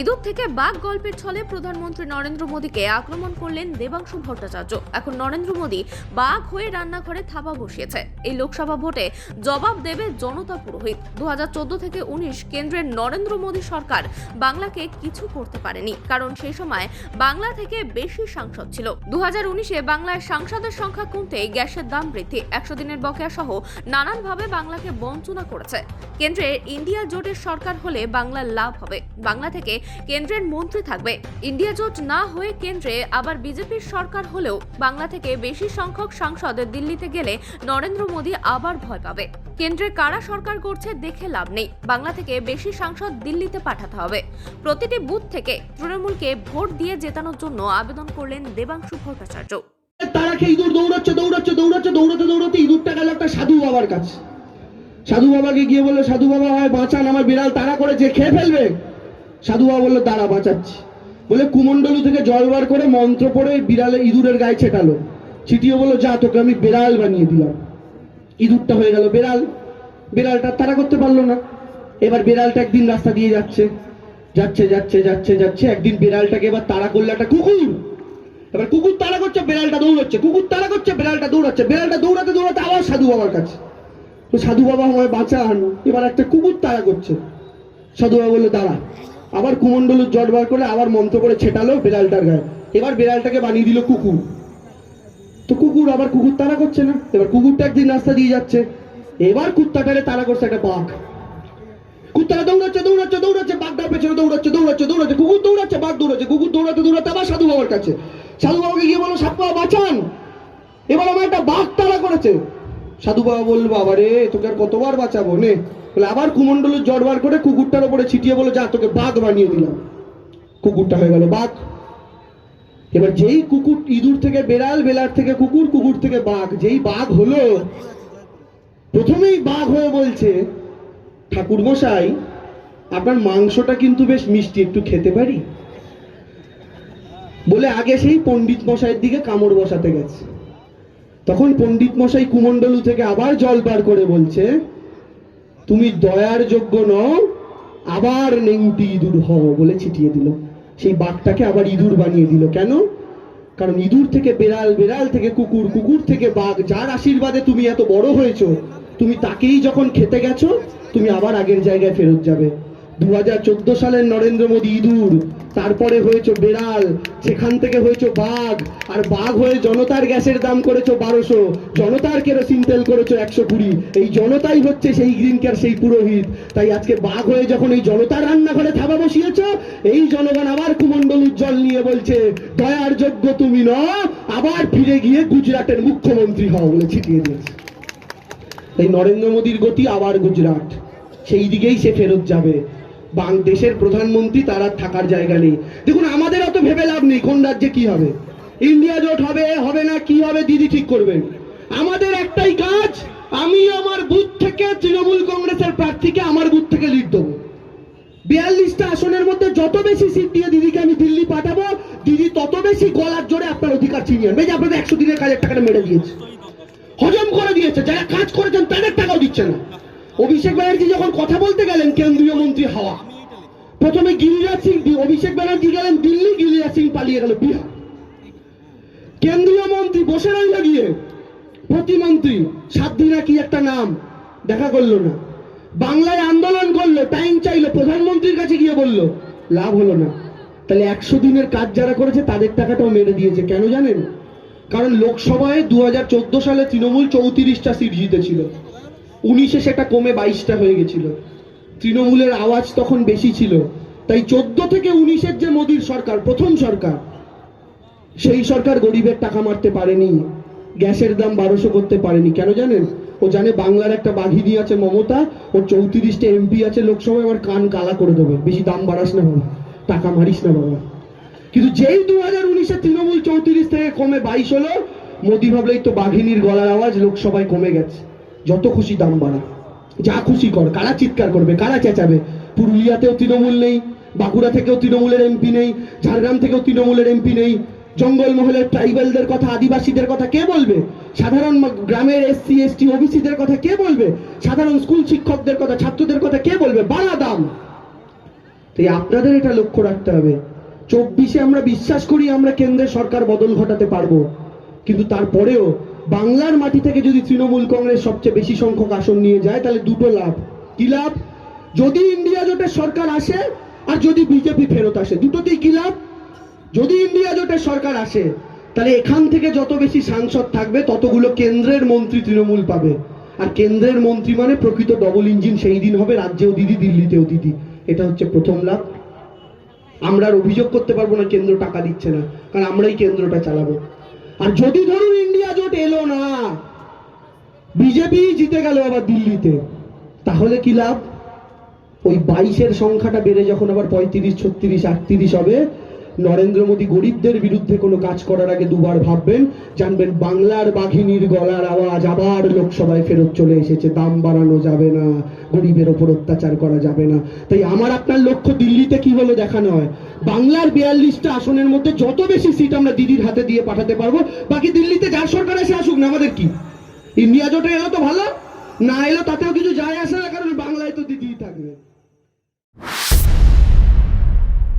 ইঁদুর থেকে বাঘ গল্পের ছলে প্রধানমন্ত্রী নরেন্দ্র মোদীকে আক্রমণ করলেন দেবাংশু ভট্টাচার্য। এখন নরেন্দ্র মোদী বাঘ হয়ে রান্নাঘরে থাবা বসিয়েছে। এই লোকসভা ভোটে জবাব দেবে জনতা পুরোহিত। দুহাজার চোদ্দ থেকে উনিশ কেন্দ্রের নরেন্দ্র মোদী সরকার বাংলাকে কিছু করতে পারেনি, কারণ সেই সময় বাংলা থেকে বেশি সাংসদ ছিল। দু হাজার উনিশে বাংলায় সাংসদের সংখ্যা কমতে গ্যাসের দাম বৃদ্ধি। একশো দিনের বকেয়া সহ নানানভাবে বাংলাকে বঞ্চনা করেছে। কেন্দ্রের ইন্ডিয়া জোটের সরকার হলে বাংলার লাভ হবে। বাংলা থেকে কেন্দ্রের মন্ত্রী থাকবে। ইন্ডিয়া জোট না হয়ে কেন্দ্রে আবার বিজেপির সরকার হলেও বাংলা থেকে বেশি সংখ্যক সাংসদ দিল্লিতে গেলে নরেন্দ্র মোদী আবার ভয় পাবে। কেন্দ্রে কারা সরকার করছে দেখে লাভ নেই। বাংলা থেকে বেশি সাংসদ দিল্লিতে পাঠাতে হবে। প্রতিটি বুথ থেকে তৃণমূলকে ভোট দিয়ে জেতানোর জন্য আবেদন করলেন দেবাংশু ভট্টাচার্য। তারা খেয়ে ইঁদুর দৌড়াচ্ছে দৌড়াচ্ছে দৌড়াচ্ছে, দৌড়াতে দৌড়াতে ইঁদুরটা গেল একটা সাধু বাবার কাছে। সাধু বাবাকে গিয়ে বলল, সাধু বাবা হয়, বাঁচান আমার বিড়াল তাড়া করে যে খেয়ে ফেলবে। সাধু বাবা বলল, দাঁড়া, বাঁচাচ্ছি। বলে কুমন্ডলু থেকে জল বার করে মন্ত্র পড়ে বিড়ালে ইঁদুরের গায়ে ছেটালো। ছিটিয়ে বলল, যা, তোকে আমি বিড়াল বানিয়ে দিলাম। ইঁদুরটা হয়ে গেল বিড়াল। বেড়ালটা তাড়া করতে পারল না। এবার বেড়ালটা একদিন রাস্তা দিয়ে যাচ্ছে। যাচ্ছে যাচ্ছে যাচ্ছে যাচ্ছে। একদিন বেড়ালটাকে এবার তাড়া করল একটা কুকুর। এবার কুকুর তাড়া করছে, বেড়ালটা দৌড়াচ্ছে। কুকুর তাড়া করছে, বেড়ালটা দৌড়াচ্ছে। বেড়ালটা দৌড়াতে দৌড়াতে আবার সাধু বাবার কাছে। তো সাধু বাবা আমায় বাঁচান। এবার একটা কুকুর তাড়া করছে। সাধু বাবা বলল, দাঁড়া আবার কুমন্ডলুর জট বার করে আবার মন্ত্র করে ছেটালো বেড়ালটার গায়ে। এবার বেড়ালটাকে বানিয়ে দিল কুকুর। তো কুকুর আবার কুকুর তাড়া করছে না। এবার কুকুরটা একদিন রাস্তা দিয়ে যাচ্ছে। এবার কুত্তা কুত্তাটারে তারা করছে একটা বাঘ। কুত্তারা দৌড়াচ্ছে দৌড়াচ্ছে দৌড়াচ্ছে, বাঘটার পেছনে দৌড়াচ্ছে দৌড়াচ্ছে দৌড়াচ্ছে, কুকুর দৌড়াচ্ছে, বাঘ দৌড়াচ্ছে, কুকুর দৌড়াতে দৌড়াতে আবার সাধু বাবার কাছে। সাধু বাবাকে গিয়ে বলো সাপ, বাঁচান! এবার আমার একটা বাঘ তারা করেছে। সাধু বাবা বলল বাবা রে তোকে আর কতবার বাঁচাবো, নে? বলে, আবার কুমন্ডলের জট বার করে কুকুরটার উপরে ছিটিয়ে বলো, যা, তোকে বাঘ বানিয়ে দিলাম। কুকুরটা হয়ে গেল বাঘ। এবার যেই কুকুর ইঁদুর থেকে বেড়াল, বেলার থেকে কুকুর কুকুর থেকে বাঘ, যেই বাঘ হলো, প্রথমেই বাঘ হয়ে বলছে, ঠাকুর মশাই, আপনার মাংসটা কিন্তু বেশ মিষ্টি, একটু খেতে পারি? বলে, আগে সেই পণ্ডিত মশাইয়ের দিকে কামড় বসাতে গেছে। তখন পণ্ডিত মশাই কুমন্ডলু থেকে আবার জল বার করে বলছে, তুমি দয়ার যোগ্য নও, আবার নেংটি ইঁদুর হও বলে ছিটিয়ে দিল। সেই বাঘটাকে আবার ইঁদুর বানিয়ে দিল। কেন? কারণ ইঁদুর থেকে বেড়াল বেড়াল থেকে কুকুর কুকুর থেকে বাঘ, যার আশীর্বাদে তুমি এত বড় হয়েছো, তুমি তাকেই যখন খেতে গেছো, তুমি আবার আগের জায়গায় ফেরত যাবে। দু হাজার চোদ্দ সালের নরেন্দ্র মোদী ইঁদুর। তারপরে হয়েছে বেড়াল, সেখান থেকে হয়েছে বাঘ, আর বাঘ হয়ে জনতার গ্যাসের দাম করেছ বারোশো, জনতার কেরোসিন তেল করেছ একশো কুড়ি। এই জনতাই হচ্ছে সেই গ্রিন কেয়ার, সেই পুরোহিত। তাই আজকে বাঘ হয়ে যখন এই জনতার রান্নাঘরে থাবা বসিয়েছ, এই জনগণ আবার কুমন্ডল উজ্জ্বল নিয়ে বলছে, দয়ার যোগ্য তুমি ন আবার ফিরে গিয়ে গুজরাটের মুখ্যমন্ত্রী হও বলে ছিটিয়ে দিয়েছে। এই নরেন্দ্র মোদীর গতি আবার গুজরাট। সেই দিকেই সে ফেরত যাবে। দেশের প্রধানমন্ত্রী, তার আর থাকার জায়গা নেই। দেখুন, আমাদের অত ভেবে লাভ নেই, কোন রাজ্যে কি হবে। ইন্ডিয়া জোট হবে হবে না, কি হবে, দিদি ঠিক করবেন। আমাদের একটাই কাজ, আমি আমার বুথ থেকে তৃণমূল কংগ্রেসের প্রার্থীকে আমার বুথ থেকে লিড দেবো। বিয়াল্লিশটা আসনের মধ্যে যত বেশি সিট দিয়ে দিদিকে আমি দিল্লি পাঠাবো, দিদি তত বেশি গলার জোরে আপনার অধিকার ছিনিয়ে আনবে। যে আপনাদের একশো দিনের কাজের টাকাটা মেরে দিয়েছে। হজম করে দিয়েছে, যারা কাজ করেছেন তাদের টাকাও দিচ্ছে না। অভিষেক ব্যানার্জি যখন কথা বলতে গেলেন কেন্দ্রীয় মন্ত্রী হওয়া, প্রথমে গিরিরাজ সিং অভিষেক ব্যানার্জি গেলেন দিল্লি, গিরিরাজ সিং পালিয়ে গেল বিহার। কেন্দ্রীয় মন্ত্রী বসে রইল গিয়ে, প্রতিমন্ত্রী সাধ্বী না কি একটা নাম, দেখা করল না। বাংলায় আন্দোলন করল টাইম চাইলো, প্রধানমন্ত্রীর কাছে গিয়ে বলল, লাভ হলো না। তাহলে একশো দিনের কাজ যারা করেছে, তাদের টাকাটাও মেরে দিয়েছে, কেন জানেন? কারণ লোকসভায় দু হাজার চোদ্দ সালে তৃণমূল চৌত্রিশটা সিট জিতেছিল। উনিশে সেটা কমে বাইশটা হয়ে গেছিল। তৃণমূলের আওয়াজ তখন বেশি ছিল। তাই চোদ্দ থেকে উনিশের যে মোদীর সরকার, প্রথম সরকার, সেই সরকার গরিবের টাকা মারতে পারেনি, গ্যাসের দাম বারোশো করতে পারেনি। কেন জানেন? ও জানে বাংলার একটা বাঘিনী আছে মমতা, ওর চৌত্রিশটা এমপি আছে লোকসভায়, আমার কান কালা করে দেবে। বেশি দাম বাড়াস না বাবা, টাকা মারিস না বাবা। কিন্তু যেই দু হাজার উনিশে তৃণমূল চৌত্রিশ থেকে কমে বাইশ হলো, মোদী ভাবলেই তো বাঘিনীর গলার আওয়াজ লোকসভায় কমে গেছে। যত খুশি দাম বাড়া, যা খুশি কর, কারা চিৎকার করবে, কারা চেঁচাবে? পুরুলিয়াতেও তৃণমূল নেই, বাঁকুড়া থেকেও তৃণমূলের এমপি নেই, ঝাড়গ্রাম থেকেও তৃণমূলের এমপি নেই, জঙ্গলমহলের ট্রাইবেলদের কথা, আদিবাসীদের কথা কে বলবে? সাধারণ গ্রামের এসসি, এসটি, ওবিসিদের কথা কে বলবে? সাধারণ স্কুল শিক্ষকদের কথা, ছাত্রদের কথা কে বলবে? বাড়া দাম। তাই আপনাদের এটা লক্ষ্য রাখতে হবে। চব্বিশে আমরা বিশ্বাস করি আমরা কেন্দ্রের সরকার বদল ঘটাতে পারব। কিন্তু তারপরেও বাংলার মাটি থেকে যদি তৃণমূল কংগ্রেস সবচেয়ে বেশি সংখ্যক আসন নিয়ে যায়, তাহলে দুটো লাভ। কি লাভ? যদি ইন্ডিয়া জোটের সরকার আসে আর যদি বিজেপি ফেরত আসে, দুটোতেই কি লাভ? যদি ইন্ডিয়া জোটের সরকার আসে, তাহলে এখান থেকে যত বেশি সাংসদ থাকবে, ততগুলো কেন্দ্রের মন্ত্রী তৃণমূল পাবে। আর কেন্দ্রের মন্ত্রী মানে প্রকৃত ডবল ইঞ্জিন সেই দিন হবে রাজ্যেও দিদি, দিল্লিতেও দিদি। এটা হচ্ছে প্রথম লাভ। আমরা অভিযোগ করতে পারব না কেন্দ্র টাকা দিচ্ছে না, কারণ আমরাই কেন্দ্রটা চালাবো। আর যদি ধরুন এলো না। বিজেপি জিতে গেল আবার দিল্লিতে। তাহলে কি লাভ? ওই বাইশের সংখ্যাটা বেড়ে যখন আবার পঁয়ত্রিশ, ছত্রিশ, আটত্রিশ হবে নরেন্দ্র মোদী গরিবদের বিরুদ্ধে কোনো কাজ করার আগে দুবার ভাববেন, জানবেন বাংলার বাঘিনীর গলার আওয়াজ আবার লোকসভায় ফেরত চলে এসেছে, দাম বাড়ানো যাবে না, গরিবের ওপর অত্যাচার করা যাবে না। তাই আমার আপনার লক্ষ্য দিল্লিতে কি হলো দেখা নয় বাংলার বিয়াল্লিশটা আসনের মধ্যে যত বেশি সিট আমরা দিদির হাতে দিয়ে পাঠাতে পারব, বাকি দিল্লিতে যার সরকার এসে আসুক না, আমাদের কি? ইন্ডিয়া জোটে এলো তো ভালো, না এলো তাতেও কিছু যায় আসে না, কারণ বাংলায় তো দিদিই থাকবে।